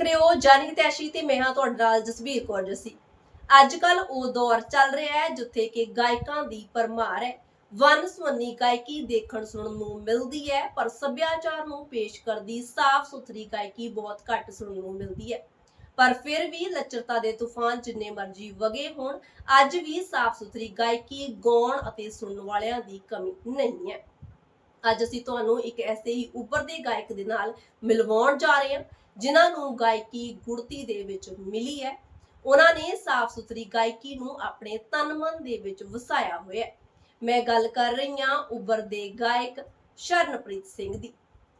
ਦੇਖ ਰਹੇ ਹੋ ਜਾਨੀ ਤੈਸ਼ੀ ਤੇ ਮੈਂ ਹਾਂ ਤੁਹਾਡੇ ਨਾਲ ਜਸਬੀਰ ਕੌਰ ਜੱਸੀ ਅੱਜ ਕੱਲ ਉਹ ਦੌਰ ਚੱਲ ਰਿਹਾ ਹੈ ਜਿੱਥੇ ਕਿ ਗਾਇਕਾਂ ਦੀ ਪਰਮਾਰ ਹੈ। ਵਨ ਸਵੰਨੀ ਗਾਇਕੀ ਦੇਖਣ ਸੁਣਨ ਨੂੰ ਮਿਲਦੀ ਹੈ, ਪਰ ਸੱਭਿਆਚਾਰ ਨੂੰ ਪੇਸ਼ ਕਰਦੀ ਸਾਫ਼ ਸੁਥਰੀ ਗਾਇਕੀ ਬਹੁਤ ਘੱਟ ਸੁਣਨ ਨੂੰ ਮਿਲਦੀ ਹੈ। ਪਰ ਫਿਰ ਵੀ ਲੱਚਰਤਾ ਦੇ ਤੂਫਾਨ ਜਿੰਨੇ ਮਰਜ਼ੀ ਵਗੇ ਹੋਣ, ਅੱਜ ਵੀ ਸਾਫ਼ ਸੁਥਰੀ ਗਾਇਕੀ ਗਾਉਣ ਅਤੇ ਸੁਣਨ ਵਾਲਿਆਂ ਦੀ ਕਮੀ ਨਹੀਂ ਹੈ। ਅੱਜ ਅਸੀਂ ਤੁਹਾਨੂੰ ਇੱਕ ਐਸੇ ਹੀ ਉੱਭਰਦੇ ਗਾਇਕ ਦੇ ਨਾਲ ਮਿਲਵਾਉਣ ਜਾ ਰਹੇ ਹਾਂ। ਜਿਨ੍ਹਾਂ ਨੂੰ ਗਾਇਕੀ ਗੁੜਤੀ ਦੇ ਵਿੱਚ ਮਿਲੀ ਹੈ, ਉਹਨਾਂ ਨੇ ਸਾਫ਼ ਸੁਥਰੀ ਗਾਇਕੀ ਨੂੰ ਆਪਣੇ ਤਨ ਮਨ ਦੇ ਵਿੱਚ ਵਸਾਇਆ ਹੋਇਆ ਹੈ। ਮੈਂ ਗੱਲ ਕਰ ਰਹੀ ਹਾਂ ਉੱਭਰਦੇ ਗਾਇਕ ਸ਼ਰਨਪ੍ਰੀਤ ਸਿੰਘ ਦੀ,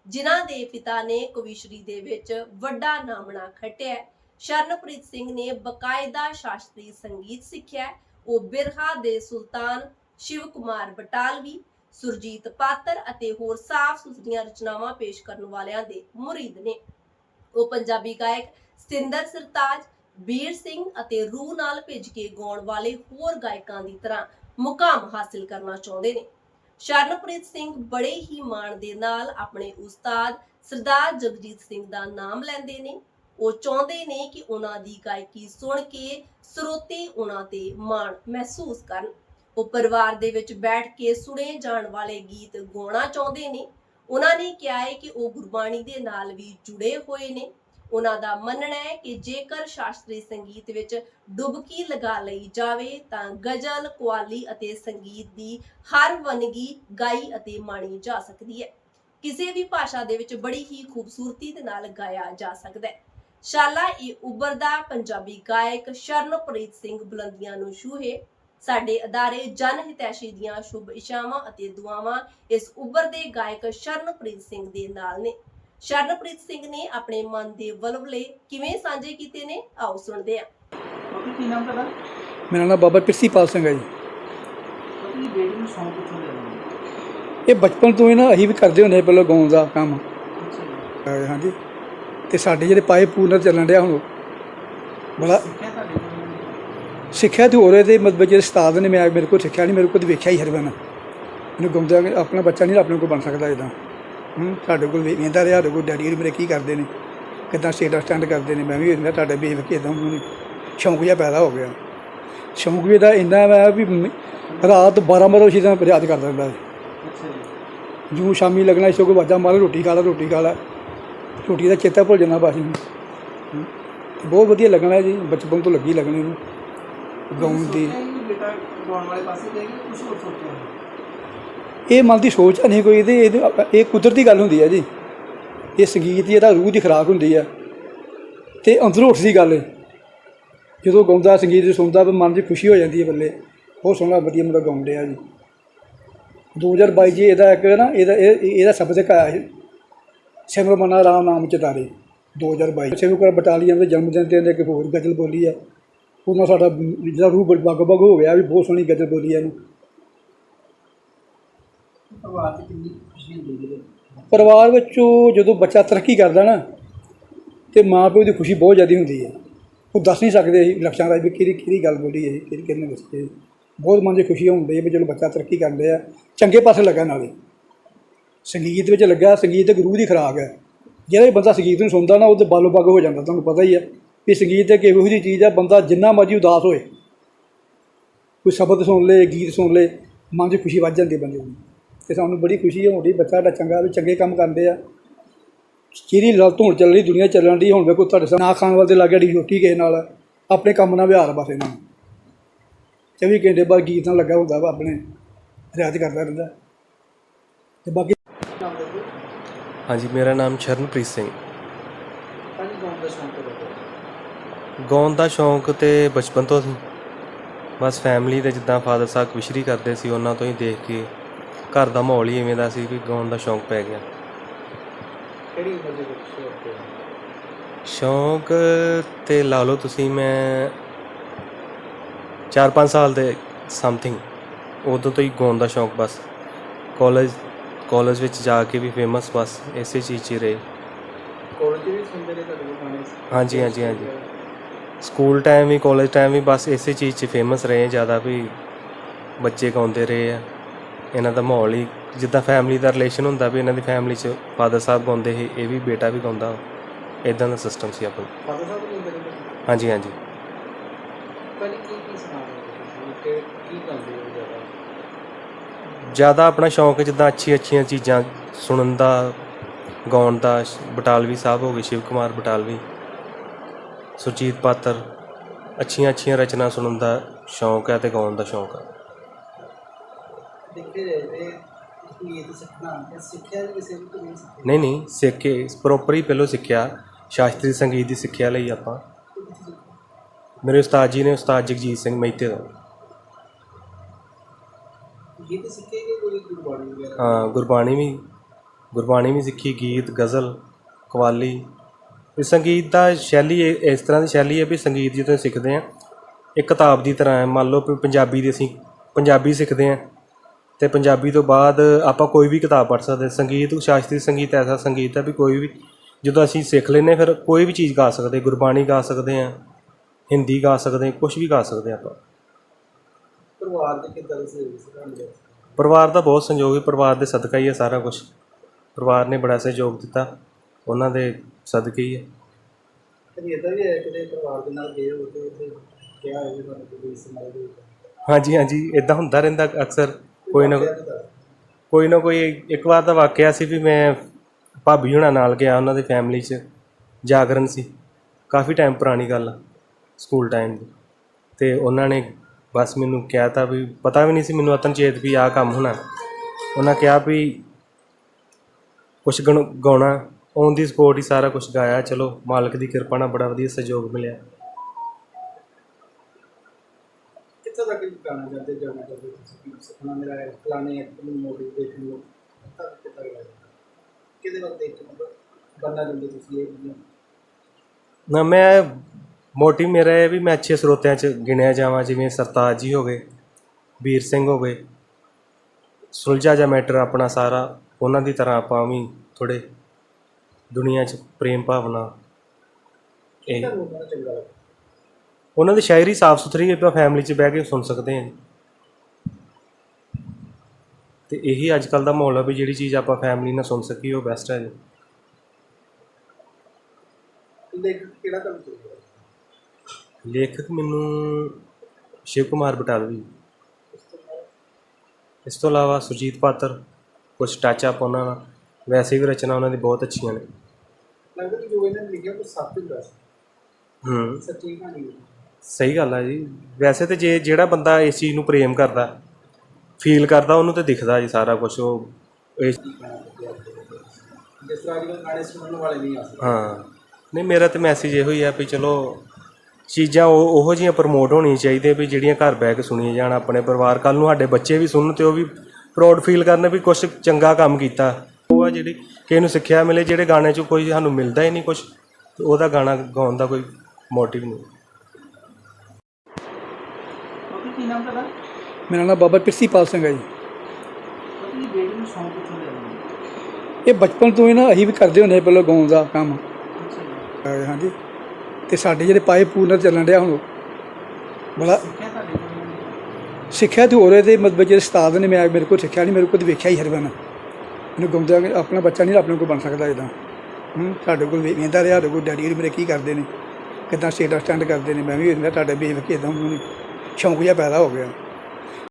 ਜਿਨ੍ਹਾਂ ਦੇ ਪਿਤਾ ਨੇ ਕਵਿਸ਼ਰੀ ਦੇ ਵਿੱਚ ਵੱਡਾ ਨਾਮਣਾ ਖੱਟਿਆ ਸ਼ਰਨਪ੍ਰੀਤ ਸਿੰਘ ਨੇ ਬਕਾਇਦਾ ਸ਼ਾਸਤਰੀ ਸੰਗੀਤ ਸਿੱਖਿਆ ਉਹ ਬਿਰਹਾ ਦੇ ਸੁਲਤਾਨ ਸ਼ਿਵ ਕੁਮਾਰ ਬਟਾਲਵੀ, ਸੁਰਜੀਤ ਪਾਤਰ ਅਤੇ ਹੋਰ ਸਾਫ਼ ਸੁਥਰੀਆਂ ਰਚਨਾਵਾਂ ਪੇਸ਼ ਕਰਨ ਵਾਲਿਆਂ ਦੇ ਮੁਰੀਦ ਨੇ। ਉਹ ਪੰਜਾਬੀ ਗਾਇਕ ਸਤਿੰਦਰ ਸਰਤਾਜ, ਬੀਰ ਸਿੰਘ ਅਤੇ ਰੂਹ ਨਾਲ ਭਿੱਜ ਕੇ ਗਾਉਣ ਵਾਲੇ ਹੋਰ ਗਾਇਕਾਂ ਦੀ ਤਰ੍ਹਾਂ ਮੁਕਾਮ ਹਾਸਿਲ ਕਰਨਾ ਚਾਹੁੰਦੇ ਨੇ। ਸ਼ਰਨਪ੍ਰੀਤ ਸਿੰਘ ਬੜੇ ਹੀ ਮਾਣ ਦੇ ਨਾਲ ਆਪਣੇ ਉਸਤਾਦ ਸਰਦਾਰ ਜਗਜੀਤ ਸਿੰਘ ਦਾ ਨਾਮ ਲੈਂਦੇ ਨੇ। ਉਹ ਚਾਹੁੰਦੇ ਨੇ ਕਿ ਉਹਨਾਂ ਦੀ ਗਾਇਕੀ ਸੁਣ ਕੇ ਸਰੋਤੇ ਉਹਨਾਂ ਤੇ ਮਾਣ ਮਹਿਸੂਸ ਕਰਨ। ਉਹ ਪਰਿਵਾਰ ਦੇ ਵਿੱਚ ਬੈਠ ਕੇ ਸੁਣੇ ਜਾਣ ਵਾਲੇ ਗੀਤ ਗਾਉਣਾ ਚਾਹੁੰਦੇ ਨੇ। ਉਹਨਾਂ ਨੇ ਕਿਹਾ ਹੈ ਕਿ ਉਹ ਗੁਰਬਾਣੀ ਦੇ ਨਾਲ ਵੀ ਜੁੜੇ ਹੋਏ ਨੇ। ਉਹਨਾਂ ਦਾ ਮੰਨਣਾ ਹੈ ਕਿ ਜੇਕਰ ਸ਼ਾਸਤਰੀ ਸੰਗੀਤ ਵਿੱਚ ਡੁਬਕੀ ਲਗਾ ਲਈ ਜਾਵੇ, ਤਾਂ ਗਜ਼ਲ, ਕੁਆਲੀ ਅਤੇ ਸੰਗੀਤ ਦੀ ਹਰ ਵੰਨਗੀ ਗਾਈ ਅਤੇ ਮਾਣੀ ਜਾ ਸਕਦੀ ਹੈ। ਕਿਸੇ ਵੀ ਭਾਸ਼ਾ ਦੇ ਵਿੱਚ ਬੜੀ ਹੀ ਖੂਬਸੂਰਤੀ ਦੇ ਨਾਲ ਗਾਇਆ ਜਾ ਸਕਦਾ ਹੈ। ਸ਼ਾਲਾ ਇਹ ਉੱਭਰਦਾ ਪੰਜਾਬੀ ਗਾਇਕ ਸ਼ਰਨਪ੍ਰੀਤ ਸਿੰਘ ਬੁਲੰਦੀਆਂ ਨੂੰ ਛੂਹੇ। ਸਾਡੇ ਅਦਾਰੇ ਜਨ ਹਿਤੈਸ਼ੀ ਦੀਆਂ ਸ਼ੁਭ ਇਸ਼ਾਵਾਂ ਅਤੇ ਦੁਆਵਾਂ ਇਸ ਉੱਭਰਦੇ ਗਾਇਕ ਸ਼ਰਨਪ੍ਰੀਤ ਸਿੰਘ ਦੇ ਨਾਲ ਨੇ। ਸ਼ਰਨਪ੍ਰੀਤ ਸਿੰਘ ਨੇ ਆਪਣੇ ਮਨ ਦੇ ਵਲਵਲੇ ਕਿਵੇਂ ਸਾਂਝੇ ਕੀਤੇ ਨੇ? ਆਓ ਸੁਣਦੇ ਹਾਂ। ਬਾਕੀ ਕੀ ਨਾਮ ਤੁਹਾਡਾ? ਮੇਰਾ ਨਾਮ ਬਾਬਾ ਪਿਰਸੀਪਾਲ ਸਿੰਘ ਹੈ ਜੀ। ਬਾਕੀ ਬੇਟੀ ਨੂੰ ਸ਼ੌਂਕ ਕਿੱਥੋਂ ਲਿਆ ਇਹ ਬਚਪਨ ਤੋਂ ਹੀ ਨਾ ਅਸੀਂ ਵੀ ਕਰਦੇ ਹੁੰਦੇ ਪਹਿਲਾਂ ਗਾਉਣ ਦਾ ਕੰਮ। ਅਹ ਹਾਂਜੀ। ਤੇ ਸਾਡੇ ਜਿਹੜੇ ਪਾਏ ਪੂਰਨਰ ਚੱਲਣ ਡਿਆ ਹੁਣ ਬੜਾ ਸਿੱਖਿਆ ਸਿੱਖਿਆ ਤੇ ਹੋ ਰਹੇ ਤੇ ਮਤਲਬ ਜਿਹੜੇ ਉਸਤਾਦ ਨੇ ਮੈਂ ਮੇਰੇ ਕੋਲ ਸਿੱਖਿਆ ਨਹੀਂ ਮੇਰੇ ਕੋਲ ਵੇਖਿਆ ਹੀ ਹਰਵਨ ਮੈਨੂੰ ਕਿ ਆਪਣਾ ਬੱਚਾ ਨਹੀਂ ਆਪਣੇ ਕੋਲ ਬਣ ਸਕਦਾ ਇਦਾਂ ਹੂੰ ਸਾਡੇ ਕੋਲ ਵੇ- ਵੇਖਦਾ ਰਿਹਾ ਸਾਡੇ ਕੋਲ ਡੈਡੀ ਮੇਰੇ ਕੀ ਕਰਦੇ ਨੇ ਕਿੱਦਾਂ ਸਟੇਟ ਸਟੈਂਡ ਕਰਦੇ ਨੇ ਮੈਂ ਵੀ ਇਹਨਾਂ ਤੁਹਾਡੇ ਵੇਖ ਵੇਖ ਕੇ ਇਦਾਂ ਮੈਨੂੰ ਸ਼ੌਂਕ ਜਿਹਾ ਪੈਦਾ ਹੋ ਗਿਆ। ਸ਼ੌਂਕ ਵੀ ਇਹਦਾ ਇੰਨਾ ਵਾ ਵੀ ਮ- ਰਾਤ 12 ਵਜੇ ਉਸੇ ਤਰ੍ਹਾਂ ਰਿਆਜ਼ ਕਰਦਾ ਹੁੰਦਾ ਸੀ। ਅੱਛਾ ਜੀ। ਸ਼ਾਮੀ ਲੱਗਣਾ ਇਸੋ ਕੋ ਵਾਜਾ ਮਾਰ ਰੋਟੀ ਖਾ ਲਾ ਰੋਟੀ ਖਾ ਲਾ। ਰੋਟੀ ਦਾ ਚੇਤਾ ਭੁੱਲ ਜਾਣਾ ਬਸ। ਹੂੰ। ਬਹੁਤ ਵਧੀਆ ਲੱਗਣਾ ਜੀ ਬਚਪਨ ਤੋਂ ਲੱਗੀ ਲੱਗਣੀ ਨੂੰ। ਗਾਉਣ ਦੀ। ਸੋਚਿਆ ਕਿ ਬੇਟਾ ਗਾਉਣ ਵਾਲੇ ਪਾਸੇ ਜਾਏਗਾ ਕੁਝ ਹੋਰ ਸੋਚਿਆ? ਹੈ? ਇਹ ਮਨ ਦੀ ਸੋਚ ਨਹੀਂ ਕੋਈ ਇਹਦੇ ਇਹਦੇ- ਇਹ ਕੁਦਰਤੀ ਗੱਲ ਹੁੰਦੀ ਹੈ ਜੀ। ਇਹ ਸੰਗੀਤ ਦੀ ਇਹਦਾ ਰੂਹ ਦੀ ਖੁਰਾਕ ਹੁੰਦੀ ਹੈ ਤੇ ਅੰਦਰੋਂ ਉੱਠਦੀ ਗੱਲ। ਹੈ ਜਦੋਂ ਗਾਉਂਦਾ ਸੰਗੀਤ ਸੁਣਦਾ ਤਾਂ ਮਨ ਦੀ ਖੁਸ਼ੀ ਹੋ ਜਾਂਦੀ ਹੈ ਬੱਲੇ। ਬਹੁਤ ਸੋਹਣਾ ਵਧੀਆ ਮੁੰਡਾ ਗਾਉਣ ਡਿਆ ਜੀ। 2022 ਜੀ ਇਹਦਾ ਇੱਕ ਨਾ ਇਹਦਾ ਇਹ ਇਹਦਾ ਸ਼ਬਦ ਇੱਕ ਆਇਆ ਸੀ। ਸਿਮਰ ਮਨਾ ਰਾਮ ਨਾਮ ਚਿਤਾਰੇ 2022 ਸੇਵਕਰ ਬਟਾਲੀਅਨ ਦੇ ਜਨਮ ਦਿਨ ਤੇ ਇਹਨੇ ਇੱਕ ਹੋਰ ਗਜ਼ਲ ਬੋਲੀ ਹੈ ਉਹਨਾਂ ਸਾਡਾ ਜਿਹੜਾ ਰੂਹ ਬਗ ਬਗ ਹੋ ਗਿਆ ਵੀ ਬਹੁਤ ਸੋਹਣੀ ਗਜ਼ਲ ਬੋਲੀ ਇਹਨੂੰ। ਪਰਿਵਾਰ ਤੇ ਵਿੱਚੋਂ ਜਦੋਂ ਬੱਚਾ ਤਰੱਕੀ ਕਰਦਾ ਨਾ ਤੇ ਮਾਂ ਪਿਓ ਦੀ ਖੁਸ਼ੀ ਬਹੁਤ ਜ਼ਿਆਦਾ ਹੁੰਦੀ ਹੈ। ਉਹ ਦੱਸ ਨਹੀਂ ਸਕਦੇ ਲਕਸ਼ਾਂ ਰਾਜ ਵੀ ਕਿਹੜੀ ਕਿਹੜੀ ਗੱਲ ਬੋਲੀ ਹੈ ਕਿਹੜੀ ਕਿਹਨੇ ਦੱਸੀ ਬਹੁਤ ਮਨ ਦੀ ਖੁਸ਼ੀ ਹੁੰਦੀ ਹੈ ਵੀ ਜਦੋਂ ਬੱਚਾ ਤਰੱਕੀ ਕਰਦੇ ਆ ਚੰਗੇ ਪਾਸੇ ਲੱਗਾ ਨਾਲੇ। ਸੰਗੀਤ ਵਿੱਚ ਲੱਗਾ ਸੰਗੀਤ ਰੂਹ ਦੀ ਖੁਰਾਕ ਹੈ। ਜਿਹੜਾ ਬੰਦਾ ਸੰਗੀਤ ਨੂੰ ਸੁਣਦਾ ਨਾ ਉਹਦੇ ਬਾਲੋ ਬੱਗ ਹੋ ਜਾਂਦਾ ਤੁਹਾਨੂੰ ਪਤਾ ਹੀ ਹੈ। ਵੀ ਸੰਗੀਤ ਇੱਕ ਇਹੋ ਜਿਹੀ ਚੀਜ਼ ਹੈ ਬੰਦਾ ਜਿੰਨਾ ਮਰਜ਼ੀ ਉਦਾਸ ਹੋਏ। ਕੋਈ ਸ਼ਬਦ ਸੁਣ ਲੇ ਗੀਤ ਸੁਣ ਲੇ ਮਨ 'ਚ ਖੁਸ਼ੀ ਵੱਜ ਜਾਂਦੀ ਬੰਦੇ ਦੀ। ਤੇ ਸਾਨੂੰ ਬੜੀ ਖੁਸ਼ੀ ਹੁੰਦੀ ਬੱਚਾ ਸਾਡਾ ਚੰਗਾ ਵੀ ਚੰਗੇ ਕੰਮ ਕਰਦੇ ਆ। ਜਿਹੜੀ ਲਲ ਧੂਣ ਚੱਲ ਰਹੀ ਦੁਨੀਆ ਚੱਲਣ ਦੀ ਹੁਣ ਵੇਖੋ ਤੁਹਾਡੇ ਸਾਹਮਣੇ ਨਾ ਖਾਣ ਵਾਲੇ ਦੇ ਲੱਗੇ ਡੀ ਰੋਟੀ ਕਿਸੇ ਨਾਲ ਆਪਣੇ ਕੰਮ ਨਾਲ ਵਿਹਾਰ ਬਸ ਇਹਨਾਂ ਨੂੰ 24 ਘੰਟੇ ਬਾਅਦ ਗੀਤ ਨਾਲ ਲੱਗਾ ਹੁੰਦਾ ਵਾ ਆਪਣੇ ਰਿਆਜ਼ ਕਰਦਾ ਰਹਿੰਦਾ। ਤੇ ਬਾਕੀ ਹਾਂਜੀ ਮੇਰਾ ਨਾਮ ਸ਼ਰਨਪ੍ਰੀਤ ਸਿੰਘ। ਪੰਜ ਗਾਉਣ ਦਾ ਸ਼ੌਂਕ ਹੈ ਗਾਉਣ ਦਾ ਸ਼ੌਂਕ ਤੇ ਬਚਪਨ ਤੋਂ ਸੀ। ਬਸ ਫੈਮਿਲੀ ਦੇ ਜਿੱਦਾਂ ਫਾਦਰ ਸਾਹਿਬ ਕੁਸ਼ਰੀ ਕਰਦੇ ਸੀ ਉਹਨਾਂ ਤੋਂ ਹੀ ਦੇਖ ਕੇ ਘਰ ਦਾ ਮਾਹੌਲ ਹੀ ਐਵੇਂ ਦਾ ਸੀ ਵੀ ਗਾਉਣ ਦਾ ਸ਼ੌਂਕ ਪੈ ਗਿਆ। ਕਿਹੜੀ ਉਮਰ ਦੇ ਵਿੱਚ ਸ਼ੌਂਕ ਤੇ ਲਾ ਲਓ ਤੁਸੀਂ ਮੈਂ 4-5 ਸਾਲ ਦੇ ਸਮਥਿੰਗ ਉਦੋਂ ਤੋਂ ਹੀ ਗਾਉਣ ਦਾ ਸ਼ੌਂਕ ਬਸ। ਕਾਲਜ ਕਾਲਜ ਵਿੱਚ ਜਾ ਕੇ ਵੀ ਫੇਮਸ ਬਸ ਇਸੇ ਚੀਜ਼ 'ਚ ਹੀ ਰਹੇ। ਕਾਲਜ ਵੀ ਸੁਣਦੇ ਨੇ ਤੁਹਾਡੇ ਕੋਲ ਗਾਣੇ? ਹਾਂਜੀ, ਹਾਂਜੀ, ਹਾਂਜੀ। ਸਕੂਲ ਟਾਈਮ ਵੀ ਕਾਲਜ ਟਾਈਮ ਵੀ ਬਸ ਇਸੇ ਚੀਜ਼ 'ਚ ਫੇਮਸ ਰਹੇ ਜ਼ਿਆਦਾ ਵੀ ਬੱਚੇ ਗਾਉਂਦੇ ਰਹੇ ਆ। ਇਹਨਾਂ ਦਾ ਮਾਹੌਲ ਹੀ ਜਿੱਦਾਂ ਫੈਮਿਲੀ ਦਾ ਰਿਲੇਸ਼ਨ ਹੁੰਦਾ ਵੀ ਇਹਨਾਂ ਦੀ ਫੈਮਿਲੀ 'ਚ ਫਾਦਰ ਸਾਹਿਬ ਗਾਉਂਦੇ ਸੀ ਇਹ ਵੀ ਬੇਟਾ ਵੀ ਗਾਉਂਦਾ। ਇਦਾਂ ਦਾ ਸਿਸਟਮ ਸੀ ਆਪਣਾ। ਫਾਦਰ ਸਾਹਿਬ ਨੂੰ ਬੜੇ ਹਾਂਜੀ ਹਾਂਜੀ। ਪਹਿਲੇ ਕੀ ਕੀ ਸੁਣਾਉਂਦੇ ਤੁਸੀਂ? ਕਿ ਕੀ ਕਰਦੇ ਹੋ ਜ਼ਿਆਦਾ? ਜ਼ਿਆਦਾ ਆਪਣਾ ਸ਼ੌਂਕ ਹੈ ਜਿੱਦਾਂ ਅੱਛੀ ਅੱਛੀਆਂ ਚੀਜ਼ਾਂ ਸੁਣਨ ਦਾ ਗਾਉਣ ਦਾ ਸ਼- ਬਟਾਲਵੀ ਸਾਹਿਬ ਹੋ ਗਏ ਸ਼ਿਵ ਕੁਮਾਰ ਬਟਾਲਵੀ। ਸੁਰਜੀਤ ਪਾਤਰ ਅੱਛੀਆਂ ਅੱਛੀਆਂ ਰਚਨਾ ਸੁਣਨ ਦਾ ਸ਼ੌਂਕ ਹੈ ਤੇ ਗਾਉਣ ਦਾ ਸ਼ੌਂਕ ਹੈ। ਦੇਖੇ ਰਹੇ ਤੇ ਸੰਗੀਤ ਸਿੱਖਣਾ ਤੇ ਸਿੱਖਿਆ ਵੀ ਕਿਸੇ ਤੋਂ ਨਹੀਂ ਨਹੀਂ ਸਿੱਖ ਪ੍ਰੋਪਰ ਹੀ ਪਹਿਲਾਂ ਸਿੱਖਿਆ ਸ਼ਾਸਤਰੀ ਸੰਗੀਤ ਦੀ ਸਿੱਖਿਆ ਲਈ ਆਪਾਂ। ਮੇਰੇ ਉਸਤਾਦ ਜੀ ਨੇ ਉਸਤਾਦ ਜਗਜੀਤ ਸਿੰਘ ਮਹਿਤੇ ਤੋਂ ਗੀਤ ਸਿੱਖੇ ਕਿ ਕੋਈ ਗੁਰਬਾਣੀ ਵਗੈਰਾ। ਹਾਂ ਗੁਰਬਾਣੀ ਵੀ ਗੁਰਬਾਣੀ ਵੀ ਸਿੱਖੀ ਗੀਤ ਗਜ਼ਲ ਕਵਾਲੀ ਇਹ ਸੰਗੀਤ ਦਾ ਸ਼ੈਲੀ ਇਹ- ਇਸ ਤਰ੍ਹਾਂ ਦੀ ਸ਼ੈਲੀ ਹੈ ਵੀ ਸੰਗੀਤ ਜਦੋਂ ਸਿੱਖਦੇ ਆ ਇੱਕ ਕਿਤਾਬ ਦੀ ਤਰ੍ਹਾਂ ਹੈ। ਮੰਨ ਲਓ ਵੀ ਪੰਜਾਬੀ ਦੀ ਅਸੀਂ ਪੰਜਾਬੀ ਸਿੱਖਦੇ ਆ ਤੇ ਪੰਜਾਬੀ ਤੋਂ ਬਾਅਦ ਆਪਾਂ ਕੋਈ ਵੀ ਕਿਤਾਬ ਪੜ੍ਹ ਸਕਦੇ ਹਾਂ। ਸੰਗੀਤ ਸ਼ਾਸਤਰੀ ਸੰਗੀਤ ਐਸਾ ਸੰਗੀਤ ਹੈ ਵੀ ਕੋਈ ਵੀ ਜਦੋਂ ਅਸੀਂ ਸਿੱਖ ਲੈਨੇ ਫਿਰ ਕੋਈ ਵੀ ਚੀਜ਼ ਗਾ ਸਕਦੇ ਗੁਰਬਾਣੀ ਗਾ ਸਕਦੇ ਆ ਹਿੰਦੀ ਗਾ ਸਕਦੇ ਕੁਝ ਵੀ ਗਾ ਸਕਦੇ ਹਾਂ ਆਪਾਂ। ਪਰਿਵਾਰ ਦੇ ਕਿੱਦਾਂ ਦੇ ਸਹਿਯੋਗ ਸੀ ਤੁਹਾਨੂੰ ਦੇ ਪਰਿਵਾਰ ਦਾ ਬਹੁਤ ਸੰਯੋਗ ਹੈ ਪਰਿਵਾਰ ਦੇ ਸਦਕਾ ਹੀ ਹੈ ਸਾਰਾ ਕੁਝ ਪਰਿਵਾਰ ਨੇ ਬੜਾ ਸਹਿਯੋਗ ਦਿੱਤਾ। ਉਹਨਾਂ ਦੇ ਸਦਕੇ ਹੀ ਹੈ ਕਦੀ ਇਦਾਂ ਵੀ ਹੈ ਕਿਤੇ ਪਰਿਵਾਰ ਦੇ ਨਾਲ ਗਏ ਹੋ ਤੇ ਉੱਥੇ ਕਿਹਾ ਹੋਵੇ ਤੁਹਾਨੂੰ ਕੋਈ ਸਮਾਲ ਦੇ ਹਾਂਜੀ ਹਾਂਜੀ ਇਦਾਂ ਹੁੰਦਾ ਰਹਿੰਦਾ ਅਕਸਰ। ਕੋਈ ਨਾ ਕੋਈ ਨਾ ਕੋਈ ਇੱਕ ਵਾਰ ਦਾ ਵਾਕਿਆ ਸੀ ਵੀ ਮੈਂ ਭਾਬੀ ਹੁਣਾਂ ਨਾਲ ਗਿਆ ਉਹਨਾਂ ਦੀ ਫੈਮਿਲੀ 'ਚ। ਜਾਗਰਣ ਸੀ। ਕਾਫੀ ਟਾਈਮ ਪੁਰਾਣੀ ਗੱਲ ਆ, ਸਕੂਲ ਟਾਈਮ ਦੀ। ਤੇ ਉਹਨਾਂ ਨੇ ਬਸ ਮੈਨੂੰ ਕਿਹਾ ਤਾਂ ਵੀ ਪਤਾ ਵੀ ਨਹੀਂ ਸੀ ਮੈਨੂੰ ਅਤਨਚੇਤ ਵੀ ਆਹ ਕੰਮ ਹੋਣਾ। ਉਹਨਾਂ ਕਿਹਾ ਵੀ ਕੁਛ ਗਣ ਗਾਉਣਾ ਔਨ ਦੀ ਸਪੋਰਟ ਹੀ ਸਾਰਾ ਕੁਝ ਗਾਇਆ। ਚਲੋ ਮਾਲਕ ਦੀ ਕਿਰਪਾ ਨਾਲ ਬੜਾ ਵਧੀਆ ਸਹਿਯੋਗ ਮਿਲਿਆ। ਕਿੱਥੇ ਤੱਕ ਗਾਣਾ ਜਾਂਦੇ ਜਾਣਾ ਚਾਹੁੰਦੇ ਤੁਸੀਂ? ਕਿ ਸੁਪਨਾ ਮੇਰਾ ਹੈ ਫਲਾਣੇ ਐਕਟਰ ਨੂੰ ਮੂਵੀ ਦੇਖਣ ਨੂੰ ਤੱਕ ਕਿੱਥੇ ਤੱਕ ਲੱਗਦਾ ਕਿਹਦੇ ਵੱਲ ਦੇਖ ਕੇ ਮਤਲਬ ਬੰਨਾ ਜਾਂਦੇ ਤੁਸੀਂ ਇਹ ਚੀਜ਼ਾਂ? ਨਾ ਮੈਂ ਮੋਟਿਵ ਮੇਰਾ ਇਹ ਵੀ ਮੈਂ ਅੱਛੇ ਸਰੋਤਿਆਂ 'ਚ ਗਿਣਿਆ ਜਾਵਾਂ ਜਿਵੇਂ ਸਰਤਾਜ ਜੀ ਹੋ ਗਏ ਵੀਰ ਸਿੰਘ ਹੋ ਗਏ। ਸੁਲਝਾ ਜਾ ਮੈਟਰ ਆਪਣਾ ਸਾਰਾ ਉਹਨਾਂ ਦੀ ਤਰ੍ਹਾਂ ਆਪਾਂ ਵੀ ਥੋੜੇ ਦੁਨੀਆ 'ਚ ਪ੍ਰੇਮ ਭਾਵਨਾ। ਇਹ ਤੁਹਾਨੂੰ ਬੜਾ ਚੰਗਾ ਲੱਗਦਾ? ਉਹਨਾਂ ਦੀ ਸ਼ਾਇਰੀ ਸਾਫ਼ ਸੁਥਰੀ ਆਪਾਂ ਫੈਮਿਲੀ 'ਚ ਬਹਿ ਕੇ ਸੁਣ ਸਕਦੇ ਹਾਂ। ਤੇ ਇਹੀ ਅੱਜ ਕੱਲ ਦਾ ਮਾਹੌਲ ਹੈ ਵੀ ਜਿਹੜੀ ਚੀਜ਼ ਆਪਾਂ ਫੈਮਿਲੀ ਨਾਲ ਸੁਣ ਸਕੀਏ ਉਹ ਬੈਸਟ ਹੈ ਜੀ। ਲੇਖਕ ਕਿਹੜਾ ਤੁਹਾਨੂੰ ਚਾਹੀਦਾ ਲੇਖਕ ਮੈਨੂੰ ਸ਼ਿਵ ਕੁਮਾਰ ਬਟਾਲਵੀ। ਇਸ ਤੋਂ ਇਲਾਵਾ? ਸੁਰਜੀਤ ਪਾਤਰ ਕੁਝ ਟੱਚ ਅਪ ਉਹਨਾਂ ਨਾਲ। ਵੈਸੇ ਵੀ ਰਚਨਾ ਉਹਨਾਂ ਦੀ ਬਹੁਤ ਅੱਛੀਆਂ ਨੇ। ਲੱਗਦਾ ਕਿ ਜੋ ਇਹਨਾਂ ਨੇ ਲਿਖਿਆ ਉਹ ਸੱਚ ਹੁੰਦਾ ਸੀ। ਹੂੰ। ਸੱਚੀ ਕਹਾਣੀ ਹੈ। ਸਹੀ ਗੱਲ ਆ ਜੀ। ਵੈਸੇ ਤੇ ਜੇ ਜਿਹੜਾ ਬੰਦਾ ਇਸ ਚੀਜ਼ ਨੂੰ ਪ੍ਰੇਮ ਕਰਦਾ ਫੀਲ ਕਰਦਾ ਉਹਨੂੰ ਤੇ ਦਿਖਦਾ ਜੀ ਸਾਰਾ ਕੁਝ ਉਹ ਜਿਸ ਤਰ੍ਹਾਂ ਅੱਜ ਗਾਣੇ ਸੁਣਨ ਵਾਲੇ ਨਹੀਂ ਆ। ਹਾਂ। ਨਹੀਂ ਮੇਰਾ ਤੇ ਮੈਸੇਜ ਇਹੋ ਹੀ ਆ ਵੀ ਚਲੋ ਚੀਜ਼ਾਂ ਉਹ ਉਹੋ ਜਿਹੀਆਂ ਪ੍ਰਮੋਟ ਹੋਣੀਆਂ ਚਾਹੀਦੀਆਂ ਵੀ ਜਿਹੜੀਆਂ ਘਰ ਬਹਿ ਕੇ ਸੁਣੀਆਂ ਜਾਣ ਆਪਣੇ ਪਰਿਵਾਰ। ਕੱਲ ਨੂੰ ਸਾਡੇ ਬੱਚੇ ਵੀ ਸੁਣਨ ਤੇ ਉਹ ਵੀ ਪ੍ਰਾਊਡ ਫੀਲ ਕਰਨ ਵੀ ਕੁਝ ਚੰਗਾ ਕੰਮ ਕੀਤਾ। ਉਹ ਆ ਜਿਹੜੀ ਕਿਸੇ ਨੂੰ ਸਿੱਖਿਆ ਮਿਲੇ ਜਿਹੜੇ ਗਾਣੇ 'ਚੋਂ ਕੋਈ ਸਾਨੂੰ ਮਿਲਦਾ ਹੀ ਨਹੀਂ ਕੁਝ ਤੇ ਉਹਦਾ ਗਾਣਾ ਗਾਉਣ ਦਾ ਕੋਈ ਮੋਟਿਵ ਨਹੀਂ। ਉਹਦੀ ਕੀ ਨਾਮ ਤੁਹਾਡਾ? ਮੇਰਾ ਨਾਮ ਬਾਬਾ ਪਿਰਸੀਪਾਲ ਸਿੰਘ ਹੈ ਜੀ। ਉਹਦੀ ਬੇਟੀ ਨੂੰ ਸ਼ੌਂਕ ਕਿੱਥੋਂ ਲਿਆ ਤੁਹਾਨੂੰ? ਇਹ ਬਚਪਨ ਤੋਂ ਹੀ ਨਾ ਅਸੀਂ ਵੀ ਕਰਦੇ ਹੁੰਦੇ ਪਹਿਲਾਂ ਗਾਉਣ ਦਾ ਕੰਮ। ਹਾਂਜੀ ਤੇ ਸਾਡੇ ਜਿਹੜੇ ਪਾਏ ਪੂਰਨਰ ਚੱਲਣ ਡਿਆ ਹੁਣ ਬੜਾ ਸਿੱਖਿਆ ਤੁਹਾਡੇ ਕੋਲ ਸਿੱਖਿਆ ਤੇ ਹੋ ਰਹੇ ਤੇ ਮਤਲਬ ਜਿਹੜੇ ਉਸਤਾਦ ਨੇ ਮੈਂ ਮੇਰੇ ਕੋਲ ਸਿੱਖਿਆ ਨਹੀਂ ਮੇਰੇ ਕੋਲ ਤਾਂ ਵੇਖਿਆ ਹੀ ਹਰਵਨ ਮੈਨੂੰ ਗਾਉਂਦਾ ਕਿ ਆਪਣਾ ਬੱਚਾ ਨਹੀਂ, ਆਪਣੇ ਕੋਲ ਬਣ ਸਕਦਾ ਇਦਾਂ ਹੂੰ, ਸਾਡੇ ਕੋਲ ਵੇ- ਵੇਖਦਾ ਰਿਹਾ, ਸਾਡੇ ਕੋਲ ਡੈਡੀ ਮੇਰੇ ਕੀ ਕਰਦੇ ਨੇ, ਕਿੱਦਾਂ ਸਟੇਟਸ ਸਟੈਂਡ ਕਰਦੇ ਨੇ, ਮੈਂ ਵੀ ਵੇਖਦਾ, ਤੁਹਾਡੇ ਵੇਖ ਕੇ ਇਦਾਂ ਮੈਨੂੰ ਸ਼ੌਂਕ ਜਿਹਾ ਪੈਦਾ ਹੋ ਗਿਆ।